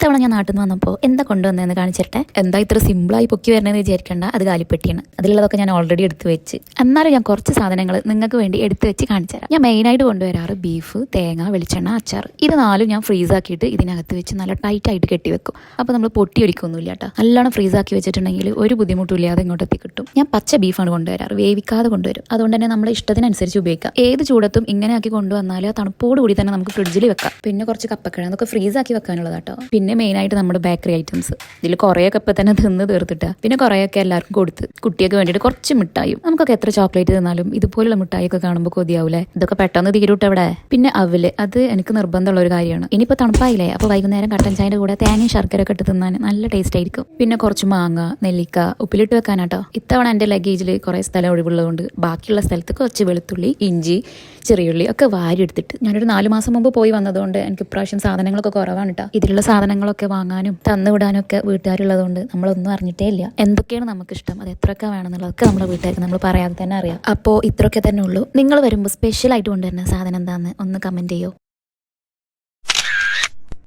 ഇത്തവണ ഞാൻ നാട്ടിൽ നിന്ന് വന്നപ്പോൾ എന്താ കൊണ്ടുവന്നതെന്ന് കാണിച്ചിട്ടെ എന്താ ഇത്ര സിമ്പിളായി പൊക്കി വരണമെന്ന് വിചാരിക്കേണ്ട. അത് കാലിപ്പെട്ടിയാണ്. അതിലുള്ളതൊക്കെ ഞാൻ ഓൾറെഡി എടുത്തു വെച്ച്. എന്നാലും ഞാൻ കുറച്ച് സാധനങ്ങൾ നിങ്ങൾക്ക് വേണ്ടി എടുത്തു വെച്ച് കാണിച്ചുതരാം ഞാൻ മെയിനായിട്ട് കൊണ്ടുവരാറ് ബീഫ് തേങ്ങ വെളിച്ചെണ്ണ അച്ചാർ ഇത് നാലും ഞാൻ ഫ്രീസാക്കിയിട്ട് ഇതിനകത്ത് വെച്ച് നല്ല ടൈറ്റ് ആയിട്ട് കെട്ടി വെക്കും. അപ്പോൾ നമ്മൾ പൊട്ടി ഒരിക്കൊന്നുമില്ല കേട്ടോ നല്ലോണം ഫ്രീസാക്കി വെച്ചിട്ടുണ്ടെങ്കിൽ ഒരു ബുദ്ധിമുട്ടും ഇല്ലാതെ ഇങ്ങോട്ട് എത്തി കിട്ടും. ഞാൻ പച്ച ബീഫാണ് കൊണ്ടുവരാറ്. വേവിക്കാതെ കൊണ്ടുവരും. അതുകൊണ്ട് തന്നെ നമ്മൾ ഇഷ്ടത്തിനനുസരിച്ച് ഉപയോഗിക്കാം. ഏത് ചൂടത്തും ഇങ്ങനെ ആക്കി കൊണ്ടുവന്നാൽ ആ തണുപ്പോട് കൂടി തന്നെ നമുക്ക് ഫ്രിഡ്ജിൽ വെക്കാം. പിന്നെ കുറച്ച് കപ്പക്കിഴ അതൊക്കെ ഫ്രീസാക്കി വെക്കാനുള്ളതാട്ടോ വെക്കാനുള്ളത് കേട്ടോ പിന്നെ മെയിനായിട്ട് നമ്മുടെ ബേക്കറി ഐറ്റംസ്. ഇതിൽ കുറേയൊക്കെ ഇപ്പം തന്നെ തിന്ന് തീർത്തിട്ടാ. പിന്നെ കുറേയൊക്കെ എല്ലാവർക്കും കൊടുത്ത് കുട്ടിയൊക്കെ വേണ്ടിയിട്ട് കുറച്ച് മിഠായും. നമുക്കൊക്കെ എത്ര ചോക്ലേറ്റ് തിന്നാലും ഇതുപോലുള്ള മിഠായിയൊക്കെ കാണുമ്പോൾ കൊതിയാവൂലേ? ഇതൊക്കെ പെട്ടെന്ന് തീരൂട്ട് പിന്നെ അവൽ അത് എനിക്ക് നിർബന്ധമുള്ള ഒരു കാര്യമാണ്. ഇനിയിപ്പോൾ തണുപ്പായില്ലേ അപ്പോൾ വൈകുന്നേരം കട്ടൻ ചായന്റെ കൂടെ തേങ്ങയും ശർക്കര ഒക്കെ ഇട്ട് തിന്നാൻ നല്ല ടേസ്റ്റ് ആയിരിക്കും. പിന്നെ കുറച്ച് മാങ്ങ നെല്ലിക്ക ഉപ്പിലിട്ട് വെക്കാനാട്ടോ. ഇത്തവണ എന്റെ ലഗേജിൽ കുറേ സ്ഥലം ഒഴിവുള്ളതുകൊണ്ട് ബാക്കിയുള്ള സ്ഥലത്ത് കുറച്ച് വെളുത്തുള്ളി ഇഞ്ചി ചെറിയുള്ളി ഒക്കെ വാരി എടുത്തിട്ട് ഞാനൊരു നാല് മാസം മുമ്പ് പോയി വന്നതുകൊണ്ട് എനിക്ക് ഇപ്രാവശ്യം സാധനങ്ങളൊക്കെ കുറവാണ് കേട്ടോ ഇതിലുള്ള സാധനങ്ങളൊക്കെ വാങ്ങാനും തന്നുവിടാനും ഒക്കെ വീട്ടുകാരുള്ളതുകൊണ്ട് നമ്മളൊന്നും അറിഞ്ഞിട്ടേ ഇല്ല. എന്തൊക്കെയാണ് നമുക്ക് ഇഷ്ടം അത് എത്രയൊക്കെ വേണമെന്നുള്ളതൊക്കെ നമ്മുടെ വീട്ടുകാർക്ക് നമ്മൾ പറയാതെ തന്നെ അറിയാം. അപ്പോൾ ഇത്രയൊക്കെ തന്നെ ഉള്ളൂ. നിങ്ങൾ വരുമ്പോൾ സ്പെഷ്യലായിട്ട് കൊണ്ടുവരുന്ന സാധനം എന്താണെന്ന് ഒന്ന് കമന്റ് ചെയ്യോ.